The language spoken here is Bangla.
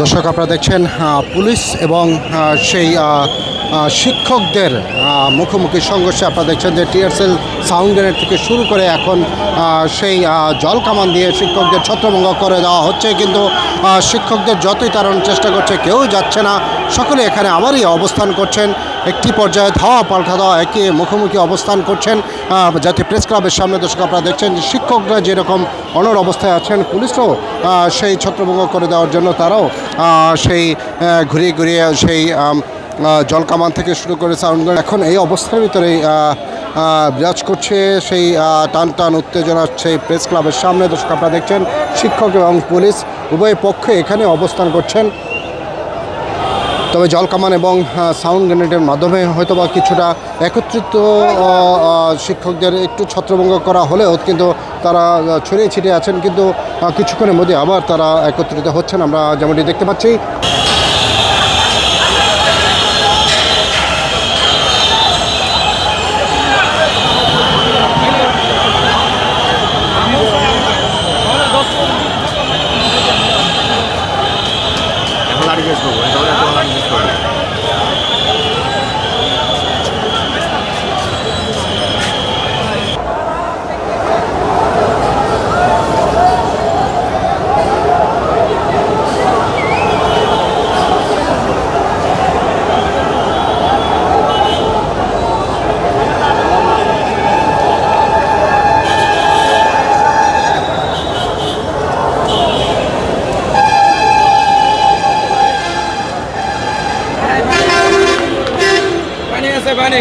দর্শক, আপনারা দেখছেন পুলিশ এবং সেই শিক্ষকদের মুখোমুখি সংঘর্ষে আপনারা দেখছেন যে টিয়ারসেল সাউন্ড গ্রেনেড থেকে শুরু করে এখন সেই জল কামান দিয়ে শিক্ষকদের ছত্রভঙ্গ করে দেওয়া হচ্ছে। কিন্তু শিক্ষকদের যতই তাড়ানোর চেষ্টা করছে, কেউ যাচ্ছে না। সকলে এখানে আবারই অবস্থান করছেন। একটি পর্যায়ে ধাওয়া পাল্টা দেওয়া একে মুখোমুখি অবস্থান করছেন জাতীয় প্রেস ক্লাবের সামনে দর্শক আপনারা দেখছেন শিক্ষকরা যেরকম অনর অবস্থায় আছেন পুলিশও সেই ছত্রভঙ্গ করে দেওয়ার জন্য তারাও সেই ঘুরিয়ে ঘুরিয়ে সেই জলকামান থেকে শুরু করে সাউন্ড এখন এই অবস্থার আহ, বিরাজ করছে সেই টান টান উত্তেজনা সেই প্রেস ক্লাবের সামনে দর্শক আপনারা দেখছেন শিক্ষক এবং পুলিশ উভয় পক্ষে এখানে অবস্থান করছেন। তবে জল কামান এবং সাউন্ড গ্রেনেডের মাধ্যমে হয়তো বা কিছুটা একত্রিত শিক্ষকদের একটু ছত্রভঙ্গ করা হলেও কিন্তু তারা ছড়িয়ে ছিটিয়ে আছেন। কিন্তু কিছুক্ষণের মধ্যে আবার তারা একত্রিত হচ্ছেন। আমরা যেমনটি দেখতে পাচ্ছি আর্গেস করবো এটা একটা আর্গেস করবো আছে পানি